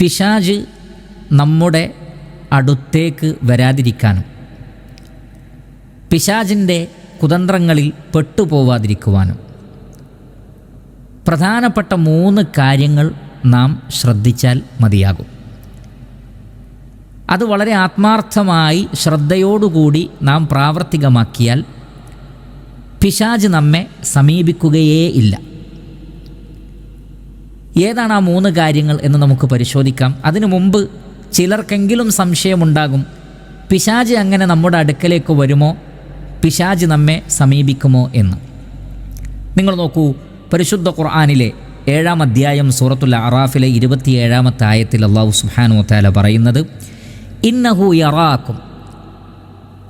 പിശാജ് നമ്മുടെ അടുത്തേക്ക് വരാതിരിക്കാനും പിശാജിന്റെ കുതന്ത്രങ്ങളിൽ പെട്ടുപോവാതിരിക്കുവാനും. പ്രധാനപ്പെട്ട മൂന്ന് കാര്യങ്ങൾ നാം ശ്രദ്ധിച്ചാൽ മതിയാകും. അത് വളരെ ആത്മാർത്ഥമായി ശ്രദ്ധയോടുകൂടി നാം പ്രാവർത്തികമാക്കിയാൽ പിശാജ് നമ്മെ സമീപിക്കുകയേ ഇല്ല. ഏതാണ് ആ മൂന്ന് കാര്യങ്ങൾ എന്ന് നമുക്ക് പരിശോധിക്കാം. അതിനു മുമ്പ് ചിലർക്കെങ്കിലും സംശയമുണ്ടാകും. പിശാജ് അങ്ങനെ നമ്മുടെ അടുക്കലേക്ക് വരുമോ? പിശാജ് നമ്മെ സമീപിക്കുമോ എന്ന്. നിങ്ങൾ നോക്കൂ പരിശുദ്ധ ഖുർആാനിലെ ഏഴാം അധ്യായം സൂറത്തുൽ അറാഫിലെ ഇരുപത്തിയേഴാമത്തെ ആയത്തിൽ അള്ളാഹു സുഹാനു താല പറയുന്നത് ഇന്നഹു യറാക്കും.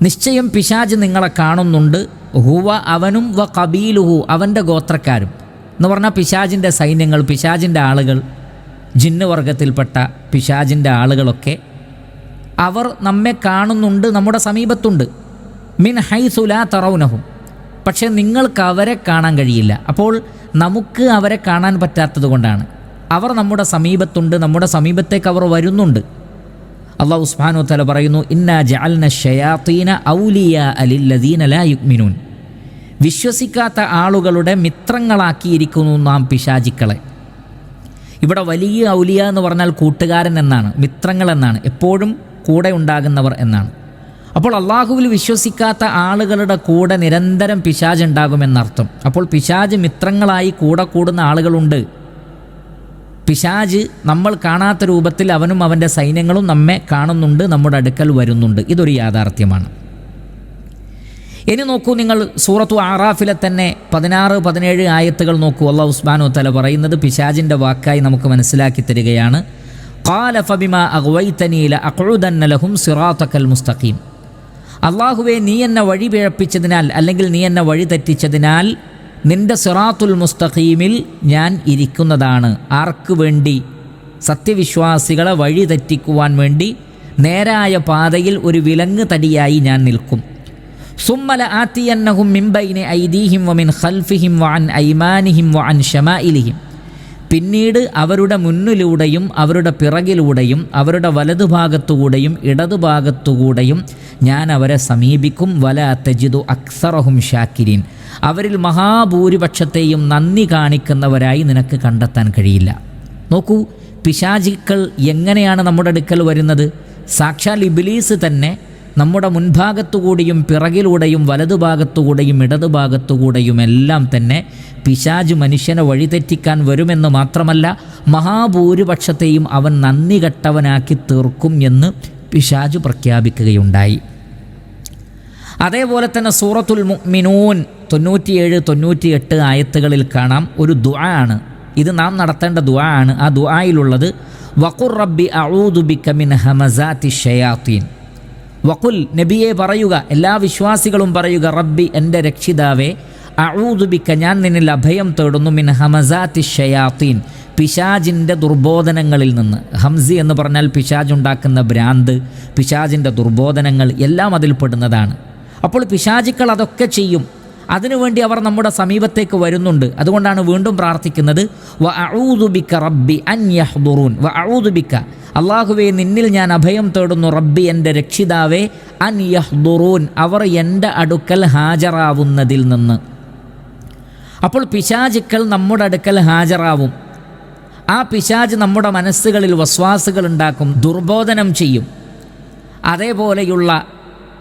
നിശ്ചയം പിശാജ് നിങ്ങളെ കാണുന്നുണ്ട്. ഹുവ അവനും വ കബീലുഹു അവന്റെ ഗോത്രക്കാരും. എന്ന് പറഞ്ഞാൽ പിശാജിന്റെ സൈന്യങ്ങൾ പിശാജിന്റെ ആളുകൾ ജിന്ന് വർഗത്തിൽപ്പെട്ട പിശാജിന്റെ ആളുകളൊക്കെ അവർ നമ്മെ കാണുന്നുണ്ട് നമ്മുടെ സമീപത്തുണ്ട്. മിൻ ഹൈസുലാ തറൗനഹും. പക്ഷേ നിങ്ങൾക്ക് അവരെ കാണാൻ കഴിയില്ല. അപ്പോൾ നമുക്ക് അവരെ കാണാൻ പറ്റാത്തത് കൊണ്ടാണ്. അവർ നമ്മുടെ സമീപത്തുണ്ട് നമ്മുടെ സമീപത്തേക്ക് അവർ വരുന്നുണ്ട്. അള്ളാഹു ഉസ്മാനു തല പറയുന്നു ഇന്ന ജഅൽന ഔലിയ അലില്ലദീന ലാ യുക്മിനൂൻ വിശ്വസിക്കാത്ത ആളുകളുടെ മിത്രങ്ങളാക്കിയിരിക്കുന്നു നാം പിശാചിക്കളെ. ഇവിടെ വലിയ ഔലിയ എന്ന് പറഞ്ഞാൽ കൂട്ടുകാരൻ എന്നാണ് മിത്രങ്ങൾ എന്നാണ് എപ്പോഴും കൂടെ ഉണ്ടാകുന്നവർ എന്നാണ്. അപ്പോൾ അള്ളാഹുവിൽ വിശ്വസിക്കാത്ത ആളുകളുടെ കൂടെ നിരന്തരം പിശാജ് ഉണ്ടാകുമെന്നർത്ഥം അപ്പോൾ പിശാജ് മിത്രങ്ങളായി കൂടെ കൂടുന്ന ആളുകളുണ്ട്. പിശാജ് നമ്മൾ കാണാത്ത രൂപത്തിൽ അവനും അവന്റെ സൈന്യങ്ങളും നമ്മെ കാണുന്നുണ്ട് നമ്മുടെ അടുക്കൽ വരുന്നുണ്ട്. ഇതൊരു യാഥാർത്ഥ്യമാണ്. ഇനി നോക്കൂ നിങ്ങൾ സൂറത്തു ആറാഫിലെ തന്നെ പതിനാറ് പതിനേഴ് ആയത്തുകൾ നോക്കൂ. അള്ളാഹു ഉസ്മാനു തല പറയുന്നത് പിശാജിന്റെ വാക്കായി നമുക്ക് മനസ്സിലാക്കി തരികയാണ്. മുസ്തഖീം. അള്ളാഹുവെ നീ എന്നെ വഴി പിഴപ്പിച്ചതിനാൽ അല്ലെങ്കിൽ നീ എന്നെ വഴി തെറ്റിച്ചതിനാൽ നിന്റെ സിറാത്തുൽ മുസ്തഖീമിൽ ഞാൻ ഇരിക്കുന്നതാണ്. ആർക്ക് വേണ്ടി? സത്യവിശ്വാസികളെ വഴി തെറ്റിക്കുവാൻ വേണ്ടി നേരായ പാതയിൽ ഒരു വിലങ്ങ് തടിയായി ഞാൻ നിൽക്കും. സുമ്മല ആത്തിയന്നഹും മിംബൈനെ ഐദീഹിം വമിൻ ഖൽഫിഹിം വഅൻ ഐമാനിഹിം വഅൻ ഷമാഇലിഹിം. പിന്നീട് അവരുടെ മുന്നിലൂടെയും അവരുടെ പിറകിലൂടെയും അവരുടെ വലതുഭാഗത്തുകൂടെയും ഇടതുഭാഗത്തുകൂടെയും ഞാൻ അവരെ സമീപിക്കും. വല തജിദു അക്സറഹും ഷാക്കിരീൻ. അവരിൽ മഹാഭൂരിപക്ഷത്തെയും നന്ദി കാണിക്കുന്നവരായി നിനക്ക് കണ്ടെത്താൻ കഴിയില്ല. നോക്കൂ പിശാചിക്കൾ എങ്ങനെയാണ് നമ്മുടെ അടുക്കൽ വരുന്നത്? സാക്ഷാൽ ഇബിലീസ് തന്നെ നമ്മുടെ മുൻഭാഗത്തുകൂടിയും പിറകിലൂടെയും വലതുഭാഗത്തുകൂടെയും എല്ലാം തന്നെ പിശാജ് മനുഷ്യനെ വഴിതെറ്റിക്കാൻ വരുമെന്ന് മാത്രമല്ല മഹാഭൂരിപക്ഷത്തെയും അവൻ നന്ദി കെട്ടവനാക്കി തീർക്കും എന്ന് പിശാജ് പ്രഖ്യാപിക്കുകയുണ്ടായി. അതേപോലെ തന്നെ സൂറത്തുൽ മുഅ്മിനൂൻ തൊണ്ണൂറ്റിയേഴ് തൊണ്ണൂറ്റിയെട്ട് ആയത്തുകളിൽ കാണാം ഒരു ദുആ ആണ്. ഇത് നാം നടത്തേണ്ട ദുആ ആണ്. ആ ദുആയിലുള്ളത് വഖുർ റബ്ബി അഊദുബിക മിൻ ഹമസാത്തി ഷയാത്തീൻ വഖുൽ നബിയെ പറയുക എല്ലാ വിശ്വാസികളും പറയുക റബ്ബി എന്റെ രക്ഷിതാവേ അഊദുബിക്ക ഞാൻ നിന്നിൽ അഭയം തേടുന്നു മിൻ ഹമസാത്തി ഷയാത്തീൻ പിശാജിന്റെ ദുർബോധനങ്ങളിൽ നിന്ന്. ഹംസി എന്ന് പറഞ്ഞാൽ പിശാജ് ഉണ്ടാക്കുന്ന ഭ്രാന്ത് പിശാജിന്റെ ദുർബോധനങ്ങൾ എല്ലാം അതിൽ പെടുന്നതാണ് അപ്പോൾ പിശാചിക്കൾ അതൊക്കെ ചെയ്യും. അതിനുവേണ്ടി അവർ നമ്മുടെ സമീപത്തേക്ക് വരുന്നുണ്ട്. അതുകൊണ്ടാണ് വീണ്ടും പ്രാർത്ഥിക്കുന്നത് വ അഊദുബിക്ക റബ്ബി അൻ യഹ്ദുറൂൻ. വ അഊദുബിക്ക അള്ളാഹുവെ നിന്നിൽ ഞാൻ അഭയം തേടുന്നു റബ്ബി എന്റെ രക്ഷിതാവേ അൻ യഹ്ദുറൂൻ. അവർ എന്റെ അടുക്കൽ ഹാജറാവുന്നതിൽ നിന്ന്. അപ്പോൾ പിശാചുക്കൾ നമ്മുടെ അടുക്കൽ ഹാജറാവും ആ പിശാജ് നമ്മുടെ മനസ്സുകളിൽ വസ്വാസുകൾ ഉണ്ടാക്കും ദുർബോധനം ചെയ്യും. അതേപോലെയുള്ള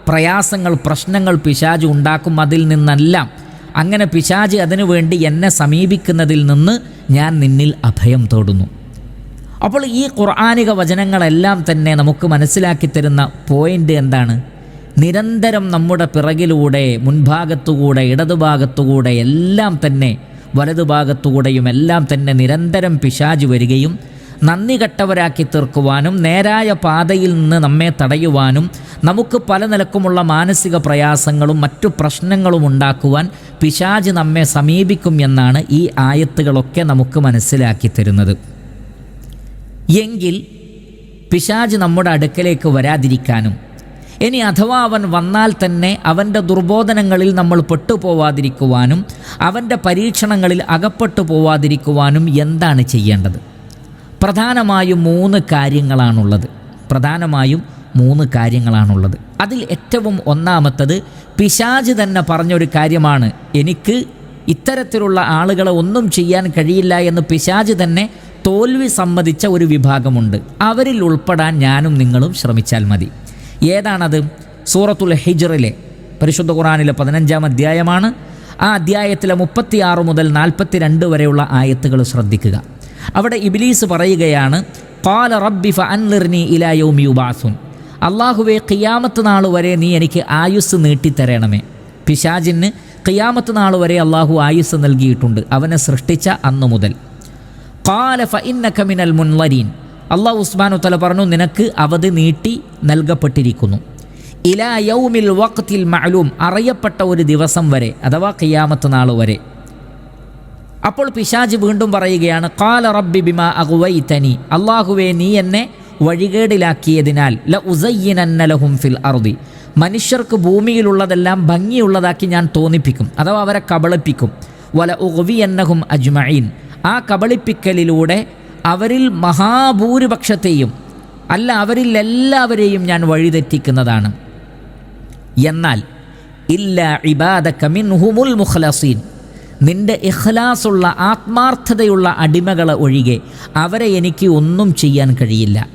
പ്രയാസങ്ങൾ പ്രശ്നങ്ങൾ പിശാജ് ഉണ്ടാക്കും അതിൽ നിന്നെല്ലാം. അങ്ങനെ പിശാജ് അതിനുവേണ്ടി എന്നെ സമീപിക്കുന്നതിൽ നിന്ന് ഞാൻ നിന്നിൽ അഭയം തേടുന്നു. അപ്പോൾ ഈ ഖുർആാനിക വചനങ്ങളെല്ലാം തന്നെ നമുക്ക് മനസ്സിലാക്കി തരുന്ന പോയിന്റ് എന്താണ്? നിരന്തരം നമ്മുടെ പിറകിലൂടെ മുൻഭാഗത്തുകൂടെ ഇടതുഭാഗത്തുകൂടെ എല്ലാം തന്നെ വലതുഭാഗത്തുകൂടെയും എല്ലാം തന്നെ നിരന്തരം പിശാജ് വരികയും നന്ദി കെട്ടവരാക്കി തീർക്കുവാനും നേരായ പാതയിൽ നിന്ന് നമ്മെ തടയുവാനും നമുക്ക് പല നിലക്കുമുള്ള മാനസിക പ്രയാസങ്ങളും മറ്റു പ്രശ്നങ്ങളും ഉണ്ടാക്കുവാൻ പിശാജ് നമ്മെ സമീപിക്കും എന്നാണ് ഈ ആയത്തുകളൊക്കെ നമുക്ക് മനസ്സിലാക്കി തരുന്നത്. എങ്കിൽ പിശാജ് നമ്മുടെ അടുക്കലേക്ക് വരാതിരിക്കാനും ഇനി അഥവാ അവൻ വന്നാൽ തന്നെ അവന്റെ ദുർബോധനങ്ങളിൽ നമ്മൾ പെട്ടുപോവാതിരിക്കുവാനും അവന്റെ പരീക്ഷണങ്ങളിൽ അകപ്പെട്ടു പോവാതിരിക്കുവാനും എന്താണ് ചെയ്യേണ്ടത്? പ്രധാനമായും മൂന്ന് കാര്യങ്ങളാണുള്ളത്. പ്രധാനമായും മൂന്ന് കാര്യങ്ങളാണുള്ളത്. അതിൽ ഏറ്റവും ഒന്നാമത്തത് പിശാജ് തന്നെ പറഞ്ഞൊരു കാര്യമാണ്. എനിക്ക് ഇത്തരത്തിലുള്ള ആളുകളെ ഒന്നും ചെയ്യാൻ കഴിയില്ല എന്ന് പിശാജ് തന്നെ തോൽവി സമ്മതിച്ച ഒരു വിഭാഗമുണ്ട്. അവരിൽ ഉൾപ്പെടാൻ ഞാനും നിങ്ങളും ശ്രമിച്ചാൽ മതി. ഏതാണത്? സൂറത്തുൽ ഹിജറിലെ പരിശുദ്ധ ഖുറാനിലെ പതിനഞ്ചാം അധ്യായമാണ്. ആ അധ്യായത്തിലെ മുപ്പത്തിയാറ് മുതൽ നാൽപ്പത്തിരണ്ട് വരെയുള്ള ആയത്തുകൾ ശ്രദ്ധിക്കുക. അവിടെ ഇബിലീസ് പറയുകയാണ് പാല റബ്ബി ഫ അൻലിർനി ഇലായോമി ഉബാസുൻ അള്ളാഹുവെ ഖിയാമത്ത് നാൾ വരെ നീ എനിക്ക് ആയുസ് നീട്ടിത്തരണമേ. പിശാജിന് ഖിയാമത്ത് നാൾ വരെ അള്ളാഹു ആയുസ് നൽകിയിട്ടുണ്ട് അവനെ സൃഷ്ടിച്ച അന്നു മുതൽ. കാല ഫ ഇന്നക മിനൽ മുൻവരീൻ. അള്ളാഹു ഉസ്മാനു തല പറഞ്ഞു നിനക്ക് അവധി നീട്ടി നൽകപ്പെട്ടിരിക്കുന്നു. ഇലാ യൗമിൽ വഖത്തിൽ മഅലൂം. അറിയപ്പെട്ട ഒരു ദിവസം വരെ അഥവാ ഖിയാമത്ത് നാൾ വരെ അപ്പോൾ പിശാജ് വീണ്ടും പറയുകയാണ് കാല റബ്ബി ബിമ അഗുവൈതനി. അള്ളാഹുവെ നീ എന്നെ വഴികേടിലാക്കിയതിനാൽ ല ഉസയ്യനന്നലഹും ഫിൽ അറുതി മനുഷ്യർക്ക് ഭൂമിയിലുള്ളതെല്ലാം ഭംഗിയുള്ളതാക്കി ഞാൻ തോന്നിപ്പിക്കും അഥവാ അവരെ കബളിപ്പിക്കും. വല ഉഗവി എന്നഹും അജ്മഈൻ. ആ കബളിപ്പിക്കലിലൂടെ അവരിൽ മഹാഭൂരിപക്ഷത്തെയും അല്ല അവരിൽ എല്ലാവരെയും ഞാൻ വഴിതെറ്റിക്കുന്നതാണ്. എന്നാൽ ഇല്ല ഇബാദ കമിൻ ഹുമുൽ മുഖ്ലസീൻ. നിന്റെ ഇഖ്ലാസുള്ള ആത്മാർത്ഥതയുള്ള അടിമകളെ ഒഴികെ അവരെ എനിക്ക് ഒന്നും ചെയ്യാൻ കഴിയില്ല.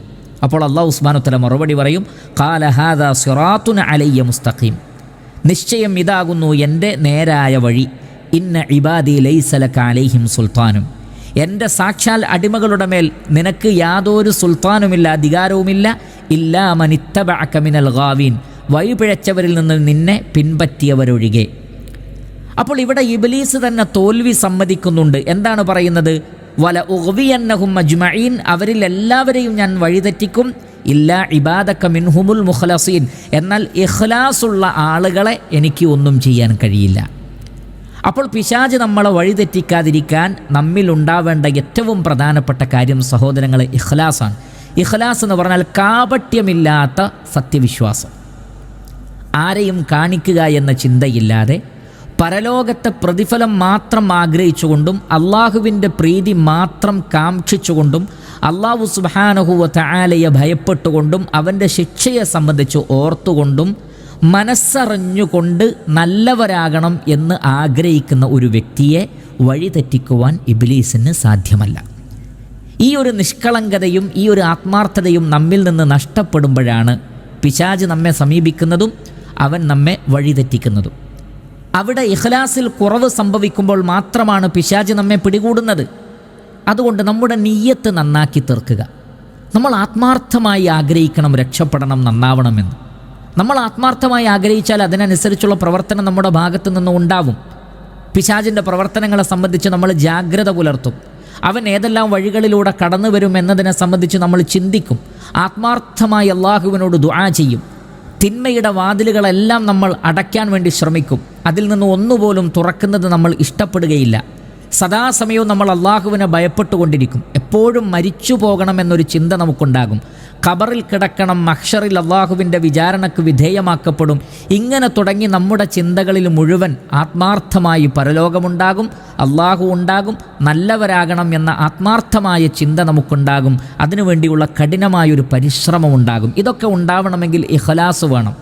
അപ്പോൾ അള്ളാഹു ഉസ്മാനുത്തല മറുപടി പറയും കാലഹാദ സിറാത്തുന അലയ്യ മുസ്തഖീം. നിശ്ചയം ഇതാകുന്നു എന്റെ നേരായ വഴി. ഇന്ന ഇബാദി ലൈസലക്ക അലൈഹിം സുൽത്താനും. എന്റെ സാക്ഷാൽ അടിമകളുടെ മേൽ നിനക്ക് യാതൊരു സുൽത്താനുമില്ല അധികാരവുമില്ല. ഇല്ലാ അക്കമിനൽ മിനൽ ഗാവീൻ. വഴിപിഴച്ചവരിൽ നിന്ന് നിന്നെ പിൻപറ്റിയവരൊഴികെ. അപ്പോൾ ഇവിടെ ഇബലീസ് തന്നെ തോൽവി സമ്മതിക്കുന്നുണ്ട്. എന്താണ് പറയുന്നത്? വല ഉഹ്വിയന്നഹും അജ്മഈൻ അവരിൽ എല്ലാവരെയും ഞാൻ വഴിതെറ്റിക്കും. ഇല്ല ഇബാദക്ക മിൻഹുമുൽ മുഹലസീൻ എന്നാൽ ഇഖ്ലാസുള്ള ആളുകളെ എനിക്ക് ഒന്നും ചെയ്യാൻ കഴിയില്ല. അപ്പോൾ പിശാജ് നമ്മളെ വഴിതെറ്റിക്കാതിരിക്കാൻ നമ്മിൽ ഉണ്ടാവേണ്ട ഏറ്റവും പ്രധാനപ്പെട്ട കാര്യം സഹോദരങ്ങളെ ഇഖ്ലാസാണ്. ഇഖ്ലാസ് എന്ന് പറഞ്ഞാൽ കാപട്യമില്ലാത്ത സത്യവിശ്വാസം. ആരെയും കാണിക്കുക എന്ന ചിന്തയില്ലാതെ പരലോകത്തെ പ്രതിഫലം മാത്രം ആഗ്രഹിച്ചുകൊണ്ടും അള്ളാഹുവിന്റെ പ്രീതി മാത്രം കാക്ഷിച്ചുകൊണ്ടും അള്ളാഹു സുബാനഹുവ തആലയെ ഭയപ്പെട്ടുകൊണ്ടും അവന്റെ ശിക്ഷയെ സംബന്ധിച്ച് ഓർത്തുകൊണ്ടും മനസ്സറിഞ്ഞുകൊണ്ട് നല്ലവരാകണം എന്ന് ആഗ്രഹിക്കുന്ന ഒരു വ്യക്തിയെ വഴിതെറ്റിക്കുവാൻ ഇബിലീസിന് സാധ്യമല്ല. ഈ ഒരു നിഷ്കളങ്കതയും ഈ ഒരു ആത്മാർത്ഥതയും നമ്മിൽ നിന്ന് നഷ്ടപ്പെടുമ്പോഴാണ് പിശാജ് നമ്മെ സമീപിക്കുന്നതും അവൻ നമ്മെ വഴിതെറ്റിക്കുന്നതും. അവിടെ ഇഖ്ലാസിൽ കുറവ് സംഭവിക്കുമ്പോൾ മാത്രമാണ് പിശാജ് നമ്മെ പിടികൂടുന്നത്. അതുകൊണ്ട് നമ്മുടെ നീയത്ത് നന്നാക്കി തീർക്കുക. നമ്മൾ ആത്മാർത്ഥമായി ആഗ്രഹിക്കണം രക്ഷപ്പെടണം നന്നാവണമെന്ന്. നമ്മൾ ആത്മാർത്ഥമായി ആഗ്രഹിച്ചാൽ അതിനനുസരിച്ചുള്ള പ്രവർത്തനം നമ്മുടെ ഭാഗത്തു നിന്നും ഉണ്ടാവും. പിശാജിന്റെ പ്രവർത്തനങ്ങളെ സംബന്ധിച്ച് നമ്മൾ ജാഗ്രത പുലർത്തും. അവൻ ഏതെല്ലാം വഴികളിലൂടെ കടന്നു വരും എന്നതിനെ സംബന്ധിച്ച് നമ്മൾ ചിന്തിക്കും. ആത്മാർത്ഥമായി അള്ളാഹുവിനോട് ദുആ ചെയ്യും. തിന്മയുടെ വാതിലുകളെല്ലാം നമ്മൾ അടയ്ക്കാൻ വേണ്ടി ശ്രമിക്കും. അതിൽ നിന്ന് ഒന്നുപോലും തുറക്കുന്നത് നമ്മൾ ഇഷ്ടപ്പെടുകയില്ല. സദാസമയവും നമ്മൾ അള്ളാഹുവിനെ ഭയപ്പെട്ടുകൊണ്ടിരിക്കും. എപ്പോഴും മരിച്ചു പോകണമെന്നൊരു ചിന്ത നമുക്കുണ്ടാകും. ഖബറിൽ കിടക്കണം മഹ്ഷറിൽ അള്ളാഹുവിന്റെ വിചാരണക്ക് വിധേയമാക്കപ്പെടും. ഇങ്ങനെ തുടങ്ങി നമ്മുടെ ചിന്തകളിൽ മുഴുവൻ ആത്മാർത്ഥമായി പരലോകമുണ്ടാകും അള്ളാഹു ഉണ്ടാകും നല്ലവരാകണം എന്ന ആത്മാർത്ഥമായ ചിന്ത നമുക്കുണ്ടാകും. അതിനുവേണ്ടിയുള്ള കഠിനമായൊരു പരിശ്രമം ഉണ്ടാകും. ഇതൊക്കെ ഉണ്ടാവണമെങ്കിൽ ഇഖ്ലാസ് വേണം.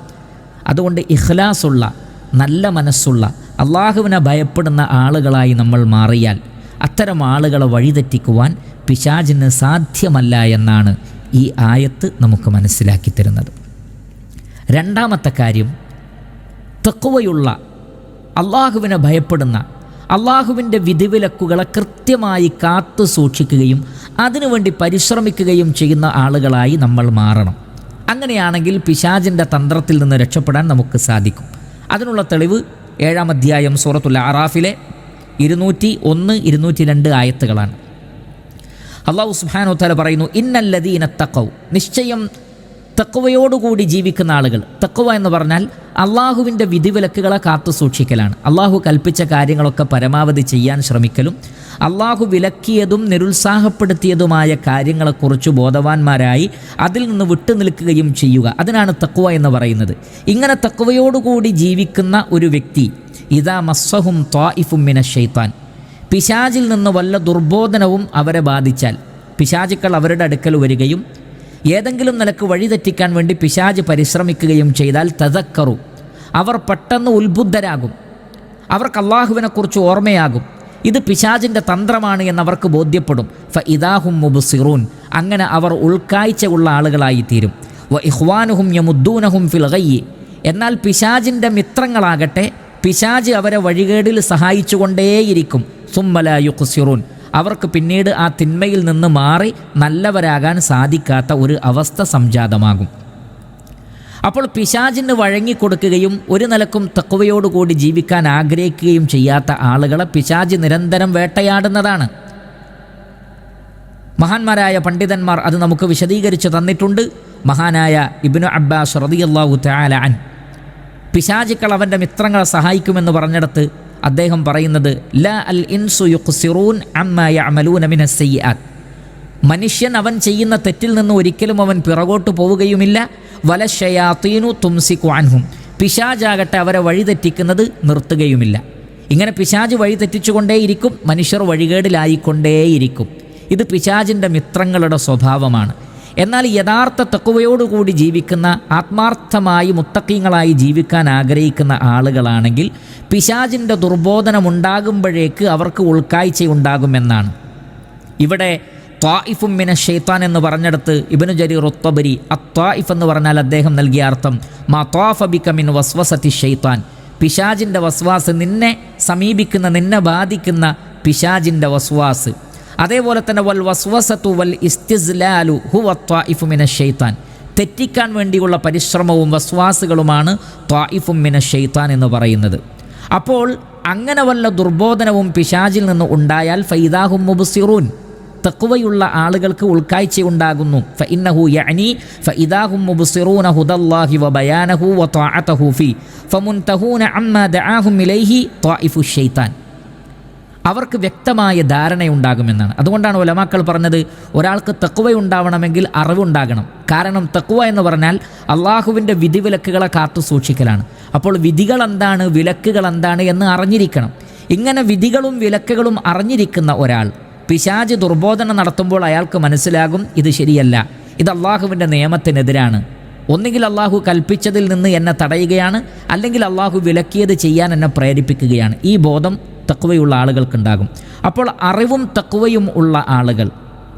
അതുകൊണ്ട് ഇഖ്ലാസുള്ള നല്ല മനസ്സുള്ള അള്ളാഹുവിനെ ഭയപ്പെടുന്ന ആളുകളായി നമ്മൾ മാറിയാൽ അത്തരം ആളുകളെ വഴിതെറ്റിക്കുവാൻ പിശാചിന് സാധ്യമല്ല എന്നാണ് ഈ ആയത്ത് നമുക്ക് മനസ്സിലാക്കി തരുന്നത്. രണ്ടാമത്തെ കാര്യം തക്കുവയുള്ള അള്ളാഹുവിനെ ഭയപ്പെടുന്ന അള്ളാഹുവിന്റെ വിധിവിലക്കുകളെ കൃത്യമായി കാത്തു സൂക്ഷിക്കുകയും അതിനുവേണ്ടി പരിശ്രമിക്കുകയും ചെയ്യുന്ന ആളുകളായി നമ്മൾ മാറണം. അങ്ങനെയാണെങ്കിൽ പിശാജിന്റെ തന്ത്രത്തിൽ നിന്ന് രക്ഷപ്പെടാൻ നമുക്ക് സാധിക്കും. അതിനുള്ള തെളിവ് ഏഴാം അധ്യായം സൂറത്തുൽ ആറാഫിലെ ഇരുന്നൂറ്റി ഒന്ന് ഇരുന്നൂറ്റി രണ്ട് ആയത്തുകളാണ്. അള്ളാഹു സുബാനോ തല പറയുന്നു ഇന്നല്ലദീന തഖൗ നിശ്ചയം തക്കവയോടുകൂടി ജീവിക്കുന്ന ആളുകൾ. തക്കവ എന്ന് പറഞ്ഞാൽ അള്ളാഹുവിന്റെ വിധിവിലക്കുകളെ കാത്തു സൂക്ഷിക്കലാണ്. അള്ളാഹു കൽപ്പിച്ച കാര്യങ്ങളൊക്കെ പരമാവധി ചെയ്യാൻ ശ്രമിക്കലും അള്ളാഹു വിലക്കിയതും നിരുത്സാഹപ്പെടുത്തിയതുമായ കാര്യങ്ങളെക്കുറിച്ച് ബോധവാന്മാരായി അതിൽ നിന്ന് വിട്ടുനിൽക്കുകയും ചെയ്യുക. അതിനാണ് തക്കുവ എന്ന് പറയുന്നത്. ഇങ്ങനെ തക്കുവയോടുകൂടി ജീവിക്കുന്ന ഒരു വ്യക്തി ഇതാ മസ്സഹും ത്വാഇഫും മിന ഷെയ്ത്താൻ പിശാജിൽ നിന്ന് വല്ല ദുർബോധനവും അവരെ ബാധിച്ചാൽ പിശാചുക്കൾ അവരുടെ അടുക്കൽ വരികയും ഏതെങ്കിലും നിലയ്ക്ക് വഴിതെറ്റിക്കാൻ വേണ്ടി പിശാജ് പരിശ്രമിക്കുകയും ചെയ്താൽ തതക്കറു അവർ പെട്ടെന്ന് ഉത്ബുദ്ധരാകും. അവർക്ക് അള്ളാഹുവിനെക്കുറിച്ച് ഓർമ്മയാകും. ഇത് പിശാജിന്റെ തന്ത്രമാണ് എന്നവർക്ക് ബോധ്യപ്പെടും. ഫ ഇദാഹും മുബുസിറൂൻ. അങ്ങനെ അവർ ഉൾക്കാഴ്ച ഉള്ള ആളുകളായിത്തീരും. വ ഇഹ്വാനുഹും യമുദ്ദൂനഹും ഫിൽഗയ്യി എന്നാൽ പിശാജിന്റെ മിത്രങ്ങളാകട്ടെ പിശാജ് അവരെ വഴികേടിൽ സഹായിച്ചുകൊണ്ടേയിരിക്കും. സുമ്മല യുക്സിറൂൻ അവർക്ക് പിന്നീട് ആ തിന്മയിൽ നിന്ന് മാറി നല്ലവരാകാൻ സാധിക്കാത്ത ഒരു അവസ്ഥ സംജാതമാകും. അപ്പോൾ പിശാജിന് വഴങ്ങിക്കൊടുക്കുകയും ഒരു നിലക്കും തക്കുവയോടുകൂടി ജീവിക്കാൻ ആഗ്രഹിക്കുകയും ചെയ്യാത്ത ആളുകളെ പിശാജ് നിരന്തരം വേട്ടയാടുന്നതാണ്. മഹാന്മാരായ പണ്ഡിതന്മാർ അത് നമുക്ക് വിശദീകരിച്ചു തന്നിട്ടുണ്ട്. മഹാനായ ഇബിനു അബ്ബാസ് റളിയല്ലാഹു തആല അൻ പിശാചുക്കൾ അവന്റെ മിത്രങ്ങളെ സഹായിക്കുമെന്ന് പറഞ്ഞിടത്ത് അദ്ദേഹം പറയുന്നത് ല അൽ ഇൻസു യുഖ്സിറൂൻ അമ്മയ യഅമലൂന മിന സയ്യാത്ത് മനുഷ്യൻ അവൻ ചെയ്യുന്ന തെറ്റിൽ നിന്ന് ഒരിക്കലും അവൻ പിറകോട്ട് പോവുകയുമില്ല. വലശയാത്തീനു തുംസി ക്വാൻഹും പിശാജാകട്ടെ അവരെ വഴിതെറ്റിക്കുന്നത് നിർത്തുകയുമില്ല. ഇങ്ങനെ പിശാജ് വഴിതെറ്റിച്ചുകൊണ്ടേയിരിക്കും മനുഷ്യർ വഴികേടിലായിക്കൊണ്ടേയിരിക്കും. ഇത് പിശാജിന്റെ മിത്രങ്ങളുടെ സ്വഭാവമാണ്. എന്നാൽ യഥാർത്ഥ തക്കുവയോടുകൂടി ജീവിക്കുന്ന ആത്മാർത്ഥമായി മുത്തക്കീങ്ങളായി ജീവിക്കാൻ ആഗ്രഹിക്കുന്ന ആളുകളാണെങ്കിൽ പിശാജിന്റെ ദുർബോധനമുണ്ടാകുമ്പോഴേക്ക് അവർക്ക് ഉൾക്കാഴ്ചയുണ്ടാകുമെന്നാണ്. ഇവിടെ ത്വായിഫും മിന ഷെയ്ത്താൻ എന്ന് പറഞ്ഞെടുത്ത് ഇബനു ജരി റുത്തബരി അത്വായിഫ് എന്ന് പറഞ്ഞാൽ അദ്ദേഹം നൽകിയ അർത്ഥം മാ ത്വാഫബിക്ക മിൻ വസ്വസതി ഷെയ്ത്താൻ പിശാജിന്റെ വസ്വാസ് നിന്നെ സമീപിക്കുന്ന നിന്നെ ബാധിക്കുന്ന പിശാജിന്റെ വസ്വാസ്. അതേപോലെ തന്നെ വൽ വസ്വസത്തു വൽ ഇസ്തിസ്ലാലു ഹുവ ത്വായിഫു മിന ഷെയ്ത്താൻ തെറ്റിക്കാൻ വേണ്ടിയുള്ള പരിശ്രമവും വസ്വാസുകളുമാണ് ത്വായിഫും മിന ഷെയ്ത്താൻ എന്ന് പറയുന്നത്. അപ്പോൾ അങ്ങനെ വല്ല ദുർബോധനവും പിശാചിൽ നിന്ന് ഉണ്ടായാൽ ഫൈദാഹും മുബുസിറൂൻ. തക്കുവയുള്ള ആളുകൾക്ക് ഉൾക്കാഴ്ച ഉണ്ടാകുന്നു. ഫ ഫഇന്നഹു യഅനി ഫഇദാഹും മുബ്സിറൂന ഹുദല്ലാഹി വബയാനഹു വതഅതഹു ഫി. ഫമുൻതഹൂന അമ്മാ ദആഹും ഇലൈഹി ത്വായിഫു ഷൈത്താൻ അവർക്ക് വ്യക്തമായ ധാരണയുണ്ടാകുമെന്നാണ്. അതുകൊണ്ടാണ് ഒലമാക്കൾ പറഞ്ഞത് ഒരാൾക്ക് തക്കുവ ഉണ്ടാവണമെങ്കിൽ അറിവുണ്ടാകണം. കാരണം തക്കുവ എന്ന് പറഞ്ഞാൽ അള്ളാഹുവിന്റെ വിധിവിലക്കുകളെ കാത്തു സൂക്ഷിക്കലാണ്. അപ്പോൾ വിധികൾ എന്താണ് വിലക്കുകൾ എന്താണ് എന്ന് അറിഞ്ഞിരിക്കണം. ഇങ്ങനെ വിധികളും വിലക്കുകളും അറിഞ്ഞിരിക്കുന്ന ഒരാൾ പിശാജ് ദുർബോധന നടത്തുമ്പോൾ അയാൾക്ക് മനസ്സിലാകും ഇത് ശരിയല്ല ഇത് അള്ളാഹുവിന്റെ നിയമത്തിനെതിരാണ്. ഒന്നുകിൽ അള്ളാഹു കൽപ്പിച്ചതിൽ നിന്ന് എന്നെ തടയുകയാണ് അല്ലെങ്കിൽ അള്ളാഹു വിലക്കിയത് ചെയ്യാൻ എന്നെ പ്രേരിപ്പിക്കുകയാണ്. ഈ ബോധം തക്കുവയുള്ള ആളുകൾക്കുണ്ടാകും. അപ്പോൾ അറിവും തക്കുവയും ഉള്ള ആളുകൾ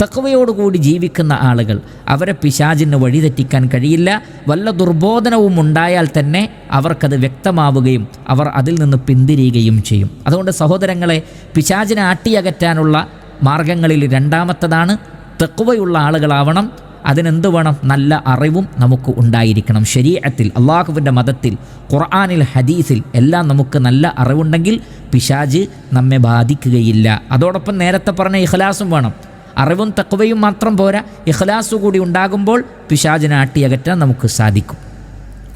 തക്കുവയോടുകൂടി ജീവിക്കുന്ന ആളുകൾ അവരെ പിശാചിന് വഴിതെറ്റിക്കാൻ കഴിയില്ല. വല്ല ദുർബോധനവും ഉണ്ടായാൽ തന്നെ അവർക്കത് വ്യക്തമാവുകയും അവർ അതിൽ നിന്ന് പിന്തിരിയുകയും ചെയ്യും. അതുകൊണ്ട് സഹോദരങ്ങളെ പിശാചിനെ ആട്ടിയകറ്റാനുള്ള മാർഗങ്ങളിൽ രണ്ടാമത്തതാണ് തെക്കുവയുള്ള ആളുകളാവണം. അതിനെന്ത് വേണം? നല്ല അറിവും നമുക്ക് ഉണ്ടായിരിക്കണം. ശരീരത്തിൽ അള്ളാഹുവിന്റെ മതത്തിൽ ഖുർആാനിൽ ഹദീസിൽ എല്ലാം നമുക്ക് നല്ല അറിവുണ്ടെങ്കിൽ പിശാജ് നമ്മെ ബാധിക്കുകയില്ല. അതോടൊപ്പം നേരത്തെ പറഞ്ഞ ഇഖ്ലാസും വേണം. അറിവും തക്കവയും മാത്രം പോരാ. ഇഖ്ലാസു കൂടി ഉണ്ടാകുമ്പോൾ പിശാജിനെ ആട്ടിയകറ്റാൻ നമുക്ക് സാധിക്കും.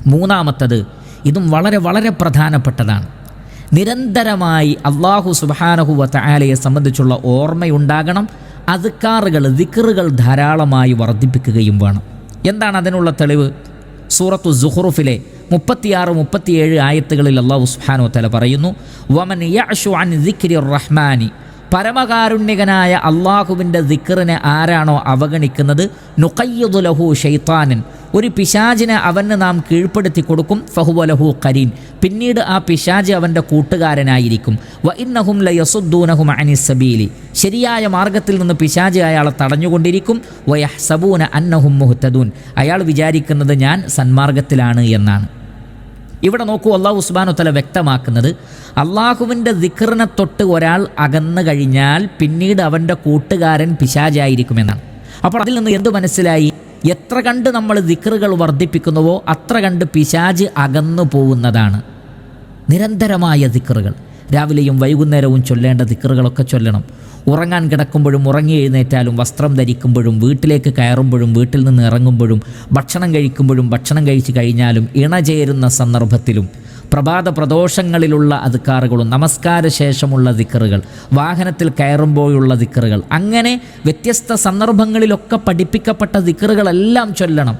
മൂന്നാമത്തത് ഇതും വളരെ വളരെ പ്രധാനപ്പെട്ടതാണ്. നിരന്തരമായി അള്ളാഹു സുബാനഹുവ തആലയെ സംബന്ധിച്ചുള്ള ഓർമ്മയുണ്ടാകണം. അദ്ക്കാറുകൾ ദിക്കറുകൾ ധാരാളമായി വർദ്ധിപ്പിക്കുകയും വേണം. എന്താണ് അതിനുള്ള തെളിവ്? സൂറത്തു സുഹ്റുഫിലെ മുപ്പത്തിയാറ് മുപ്പത്തിയേഴ് ആയത്തുകളിൽ അള്ളാഹു സുഹാനോ തല പറയുന്നു വമൻ യഅ്ഷു അൻ റഹ്മാനി പരമകാരുണ്യകനായ അള്ളാഹുവിന്റെ ദിക്റിനെ ആരാണോ അവഗണിക്കുന്നത്? നുക്കയ്യുദുലഹു ലഹു ഷെയ്ത്താനൻ ഒരു പിശാജിനെ അവന് നാം കീഴ്പ്പെടുത്തി കൊടുക്കും. ഫഹുവലഹു കരീൻ പിന്നീട് ആ പിശാജ് അവന്റെ കൂട്ടുകാരനായിരിക്കും. വ ഇന്നഹും ലയസുദ്ദൂനഹും അനിസബീലി ശരിയായ മാർഗത്തിൽ നിന്ന് പിശാജ് അയാളെ തടഞ്ഞുകൊണ്ടിരിക്കും. വയഹ്സബൂന അന്നഹും മുഹ്തദൂൻ. അയാൾ വിചാരിക്കുന്നത് ഞാൻ സന്മാർഗത്തിലാണ് എന്നാണ്. ഇവിടെ നോക്കൂ അള്ളാഹു ഉസ്ബാനു തല വ്യക്തമാക്കുന്നത് അള്ളാഹുവിന്റെ ദിഖറിനെ തൊട്ട് ഒരാൾ അകന്നു കഴിഞ്ഞാൽ പിന്നീട് അവന്റെ കൂട്ടുകാരൻ പിശാചായിരിക്കുമെന്നാണ്. അപ്പോൾ അതിൽ നിന്ന് എന്ത് മനസ്സിലായി? എത്ര കണ്ട് നമ്മൾ ദിക്കറുകൾ വർദ്ധിപ്പിക്കുന്നുവോ അത്ര കണ്ട് പിശാജ് അകന്നു പോകുന്നതാണ്. നിരന്തരമായ ദിക്കറുകൾ രാവിലെയും വൈകുന്നേരവും ചൊല്ലേണ്ട ദിക്കറുകളൊക്കെ ചൊല്ലണം. ഉറങ്ങാൻ കിടക്കുമ്പോഴും ഉറങ്ങി എഴുന്നേറ്റാലും വസ്ത്രം ധരിക്കുമ്പോഴും വീട്ടിലേക്ക് കയറുമ്പോഴും വീട്ടിൽ നിന്ന് ഇറങ്ങുമ്പോഴും ഭക്ഷണം കഴിക്കുമ്പോഴും ഭക്ഷണം കഴിച്ചു കഴിഞ്ഞാലും ഇണചേരുന്ന സന്ദർഭത്തിലും. പ്രഭാത പ്രദോഷങ്ങളിലുള്ള അധികാറുകളും നമസ്കാര ശേഷമുള്ള ദിക്കറുകൾ വാഹനത്തിൽ കയറുമ്പോഴുള്ള ദിക്കറുകൾ അങ്ങനെ വ്യത്യസ്ത സന്ദർഭങ്ങളിലൊക്കെ പഠിപ്പിക്കപ്പെട്ട ദിക്കറുകളെല്ലാം ചൊല്ലണം.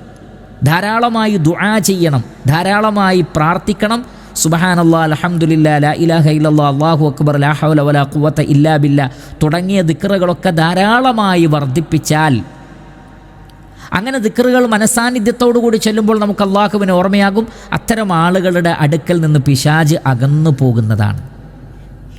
ധാരാളമായി ദുആ ചെയ്യണം. ധാരാളമായി പ്രാർത്ഥിക്കണം. സുബഹാനല്ലാ അലഹമുല്ല ലാ ഇലാഹ ഇല്ലല്ലാ അള്ളാഹു അക്ബർ ലാ ഹൗല വലാ ഇല്ലാ ബില്ല തുടങ്ങിയ ദിക്കറുകളൊക്കെ ധാരാളമായി വർദ്ധിപ്പിച്ചാൽ അങ്ങനെ ദിക്കറുകൾ മനസാന്നിധ്യത്തോടു കൂടി ചെല്ലുമ്പോൾ നമുക്ക് അള്ളാഹുവിന് ഓർമ്മയാകും. അത്തരം ആളുകളുടെ അടുക്കൽ നിന്ന് പിശാജ് അകന്നു പോകുന്നതാണ്.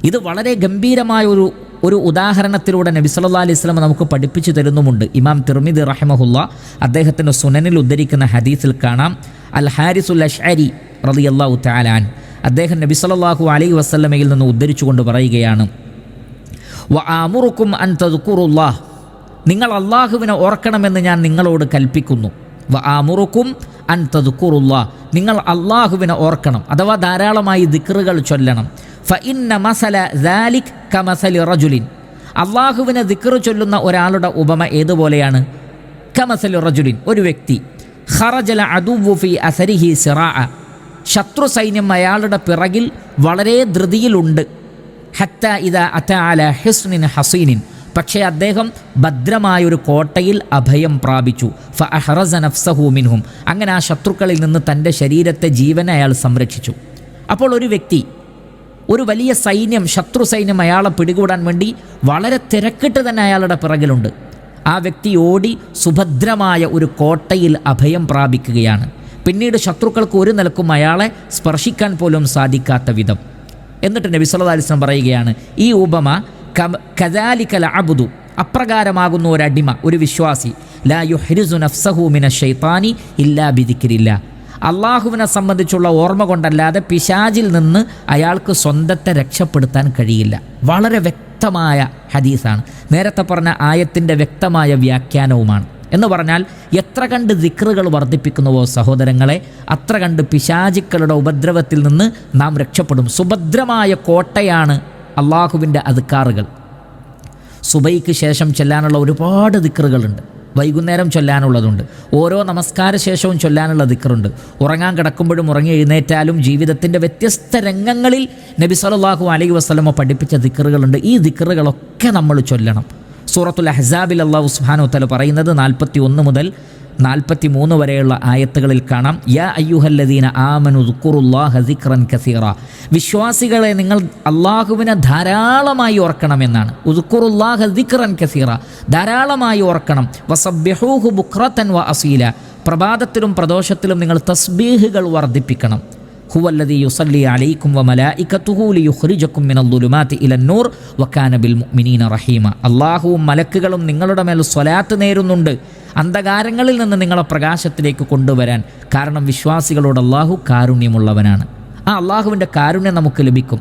ഇത് വളരെ ഗംഭീരമായ ഒരു ഒരു ഉദാഹരണത്തിലൂടെ നബി സല്ലാ അലൈഹി സ്വലം നമുക്ക് പഠിപ്പിച്ചു തരുന്നുമുണ്ട്. ഇമാം തിർമിദ് റഹ്മഹുല്ല അദ്ദേഹത്തിന്റെ സുനനിൽ ഉദ്ധരിക്കുന്ന ഹദീസിൽ കാണാം. അൽ ഹാരിസുൽ അഷ്അരി റളിയല്ലാഹു താലാൻ അദ്ദേഹം നബി സല്ലല്ലാഹു അലൈ വസ്ലമയിൽ നിന്ന് ഉദ്ധരിച്ചുകൊണ്ട് പറയുകയാണ് വ അൻ നിങ്ങൾ അള്ളാഹുവിനെ ഓർക്കണമെന്ന് ഞാൻ നിങ്ങളോട് കൽപ്പിക്കുന്നു. വ ആമുറുക്കും അൻ നിങ്ങൾ അള്ളാഹുവിനെ ഓർക്കണം അഥവാ ധാരാളമായി ദിക്റുകൾ ചൊല്ലണം. ഫ ഇന്ന മസല ദാലിക് കമസലി റജുലിൻ. അള്ളാഹുവിനെ ദിക്റ് ചൊല്ലുന്ന ഒരാളുടെ ഉപമ ഏതുപോലെയാണ്? കമസലി റജുലിൻ. ഒരു വ്യക്തി ഖറജല അദുവുഫി അസരിഹി സിറാ ശത്രു സൈന്യം അയാളുടെ പിറകിൽ വളരെ ധൃതിയിലുണ്ട്. ഹത്ത ഇത അത്ത അല ഹിസ്നിൻ ഹസീനിൻ. പക്ഷേ അദ്ദേഹം ഭദ്രമായൊരു കോട്ടയിൽ അഭയം പ്രാപിച്ചു. ഫ നഫ്സഹു മിൻഹും. അങ്ങനെ ആ ശത്രുക്കളിൽ നിന്ന് തന്റെ ശരീരത്തെ ജീവനെ അയാൾ സംരക്ഷിച്ചു. അപ്പോൾ ഒരു വ്യക്തി ഒരു വലിയ സൈന്യം ശത്രു സൈന്യം അയാളെ പിടികൂടാൻ വേണ്ടി വളരെ തിരക്കിട്ട് തന്നെ അയാളുടെ പിറകിലുണ്ട്. ആ വ്യക്തി ഓടി സുഭദ്രമായ ഒരു കോട്ടയിൽ അഭയം പ്രാപിക്കുകയാണ്. പിന്നീട് ശത്രുക്കൾക്ക് ഒരു നിലക്കും അയാളെ സ്പർശിക്കാൻ പോലും സാധിക്കാത്ത വിധം. എന്നിട്ട് നബി സല്ലാ അലൈഹി വസല്ലം പറയുകയാണ് ഈ ഉപമ കദാലിക്കൽ അബുദു അപ്രകാരമാകുന്ന ഒരു അടിമ ഒരു വിശ്വാസി. ലാ യുഹ്രിസു നഫ്സഹു മിന ഷൈത്താനി ഇല്ലാ ബിദിക്കിരില്ല അള്ളാഹുവിനെ സംബന്ധിച്ചുള്ള ഓർമ്മ കൊണ്ടല്ലാതെ പിശാജിൽ നിന്ന് അയാൾക്ക് സ്വന്തത്തെ രക്ഷപ്പെടുത്താൻ കഴിയില്ല. വളരെ വ്യക്തമായ ഹദീസാണ്. നേരത്തെ പറഞ്ഞ ആയത്തിന്റെ വ്യക്തമായ വ്യാഖ്യാനവുമാണ്. എന്ന് പറഞ്ഞാൽ എത്ര കണ്ട് ദിക്റുകൾ വർദ്ധിപ്പിക്കുന്നുവോ സഹോദരങ്ങളെ അത്ര കണ്ട് പിശാചിക്കളുടെ ഉപദ്രവത്തിൽ നിന്ന് നാം രക്ഷപ്പെടും. സുഭദ്രമായ കോട്ടയാണ് അള്ളാഹുവിന്റെ അതുക്കാറുകൾ സുബൈക്ക് ശേഷം ചൊല്ലാനുള്ള ഒരുപാട് ദിക്റുകളുണ്ട്. വൈകുന്നേരം ചൊല്ലാനുള്ളതുണ്ട്. ഓരോ നമസ്കാര ശേഷവും ചൊല്ലാനുള്ള ദിക്റുണ്ട്. ഉറങ്ങാൻ കിടക്കുമ്പോഴും ഉറങ്ങി എഴുന്നേറ്റാലും ജീവിതത്തിന്റെ വ്യത്യസ്ത രംഗങ്ങളിൽ നബി സലാഹു അലൈഹി വസല്ലമ പഠിപ്പിച്ച ദിക്റുകളുണ്ട്. ഈ ദിക്റുകളൊക്കെ നമ്മൾ ചൊല്ലണം. സൂറത്തുൽ അഹ്സാബിൽ അള്ളാഹു സുബ്ഹാനഹു തല പറയുന്നത് നാൽപ്പത്തി ഒന്ന് മുതൽ നാൽപ്പത്തി മൂന്ന് വരെയുള്ള ആയത്തുകളിൽ കാണാം. യാ അയ്യുഹല്ലദീന ആമനു ദിക്റൻ കസീറ. വിശ്വാസികളെ നിങ്ങൾ അള്ളാഹുവിനെ ധാരാളമായി ഓർക്കണമെന്നാണ് ഉദുക്കുറുല്ലാ ദിക്റൻ കസീറ. ധാരാളമായി ഓർക്കണം. വസബ്യഹൂഹു ബുക്രത്തൻ വ അസീല. പ്രഭാതത്തിലും പ്രദോഷത്തിലും നിങ്ങൾ തസ്ബീഹുകൾ വർദ്ധിപ്പിക്കണം. ഹുവല്ലദി യുസല്ലി അലൈക്കും വ മലായിക്കത്തുഹു ലിയുഖ്രിജക്കും മിനൽ ദുലുമാതി ഇലൻ നൂർ വകാന ബിൽ മുഅ്മിനീന റഹീമ. അല്ലാഹുവും മലക്കുകളും നിങ്ങളുടെ മേൽ സ്വലാത്ത് നേരുന്നുണ്ട്. അന്ധകാരങ്ങളിൽ നിന്ന് നിങ്ങളെ പ്രകാശത്തിലേക്ക് കൊണ്ടുവരാൻ കാരണം വിശ്വാസികളോട് അള്ളാഹു കാരുണ്യമുള്ളവനാണ്. ആ അള്ളാഹുവിന്റെ കാരുണ്യം നമുക്ക് ലഭിക്കും.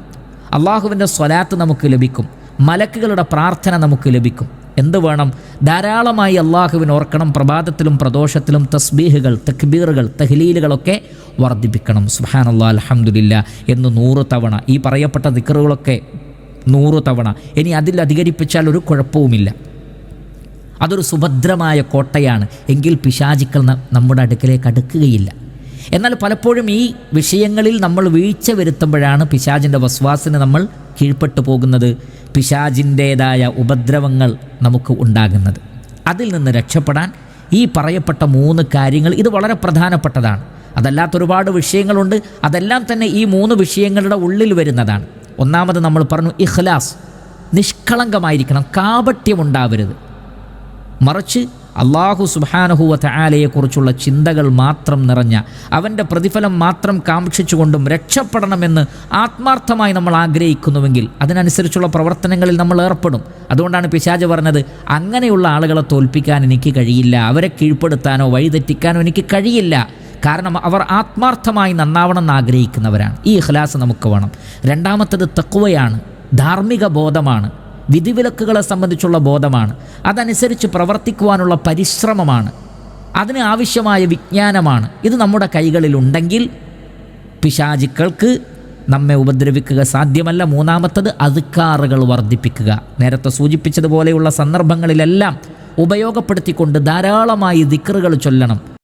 അള്ളാഹുവിന്റെ സ്വലാത്ത് നമുക്ക് ലഭിക്കും. മലക്കുകളുടെ പ്രാർത്ഥന നമുക്ക് ലഭിക്കും. എന്ത് വേണം? ധാരാളമായി അള്ളാഹുവിന് ഓർക്കണം. പ്രഭാതത്തിലും പ്രദോഷത്തിലും തസ്ബീഹുകൾ തക്ബീറുകൾ തഹ്ലീലുകളൊക്കെ വർദ്ധിപ്പിക്കണം. അള്ളാഹ് അലഹമുല്ല എന്ന് നൂറ് തവണ ഈ പറയപ്പെട്ട ദിക്കറുകളൊക്കെ നൂറ് തവണ. ഇനി അതിൽ അധികരിപ്പിച്ചാൽ ഒരു കുഴപ്പവുമില്ല. അതൊരു സുഭദ്രമായ കോട്ടയാണ്. എങ്കിൽ പിശാചിക്കൾ നമ്മുടെ അടുക്കലേക്ക് അടുക്കുകയില്ല. എന്നാൽ പലപ്പോഴും ഈ വിഷയങ്ങളിൽ നമ്മൾ വീഴ്ച വരുത്തുമ്പോഴാണ് പിശാചിന്റെ വസ്വാസിന് നമ്മൾ കീഴ്പ്പെട്ടു പോകുന്നത്. പിശാചിന്റേതായ ഉപദ്രവങ്ങൾ നമുക്ക് ഉണ്ടാകുന്നത്. അതിൽ നിന്ന് രക്ഷപ്പെടാൻ ഈ പറയപ്പെട്ട മൂന്ന് കാര്യങ്ങൾ ഇത് വളരെ പ്രധാനപ്പെട്ടതാണ്. അതല്ലാത്ത ഒരുപാട് വിഷയങ്ങളുണ്ട്. അതെല്ലാം തന്നെ ഈ മൂന്ന് വിഷയങ്ങളുടെ ഉള്ളിൽ വരുന്നതാണ്. ഒന്നാമത് നമ്മൾ പറഞ്ഞു ഇഖ്ലാസ് നിഷ്കളങ്കമായിരിക്കണം കാപട്യമുണ്ടാവരുത്. മറിച്ച് അള്ളാഹു സുബാനഹുവ തആലയെക്കുറിച്ചുള്ള ചിന്തകൾ മാത്രം നിറഞ്ഞ അവന്റെ പ്രതിഫലം മാത്രം കാക്ഷിച്ചുകൊണ്ടും രക്ഷപ്പെടണമെന്ന് ആത്മാർത്ഥമായി നമ്മൾ ആഗ്രഹിക്കുന്നുവെങ്കിൽ അതിനനുസരിച്ചുള്ള പ്രവർത്തനങ്ങളിൽ നമ്മൾ ഏർപ്പെടും. അതുകൊണ്ടാണ് പിശാജ് പറഞ്ഞത് അങ്ങനെയുള്ള ആളുകളെ തോൽപ്പിക്കാൻ എനിക്ക് കഴിയില്ല അവരെ കീഴ്പ്പെടുത്താനോ വഴിതെറ്റിക്കാനോ എനിക്ക് കഴിയില്ല. കാരണം അവർ ആത്മാർത്ഥമായി നന്നാവണമെന്ന് ആഗ്രഹിക്കുന്നവരാണ്. ഈ ഇഖ്ലാസ് നമുക്ക് വേണം. രണ്ടാമത്തത് തക്കുവയാണ് ധാർമ്മിക ബോധമാണ്. വിധിവിലക്കുകളെ സംബന്ധിച്ചുള്ള ബോധമാണ്. അതനുസരിച്ച് പ്രവർത്തിക്കുവാനുള്ള പരിശ്രമമാണ്. അതിന് ആവശ്യമായ വിജ്ഞാനമാണ്. ഇത് നമ്മുടെ കൈകളിലുണ്ടെങ്കിൽ പിശാചിക്കൾക്ക് നമ്മെ ഉപദ്രവിക്കുക സാധ്യമല്ല. മൂന്നാമത്തത് അതുക്കാറുകൾ വർദ്ധിപ്പിക്കുക. നേരത്തെ സൂചിപ്പിച്ചതുപോലെയുള്ള സന്ദർഭങ്ങളിലെല്ലാം ഉപയോഗപ്പെടുത്തിക്കൊണ്ട് ധാരാളമായി ദിക്കറുകൾ ചൊല്ലണം.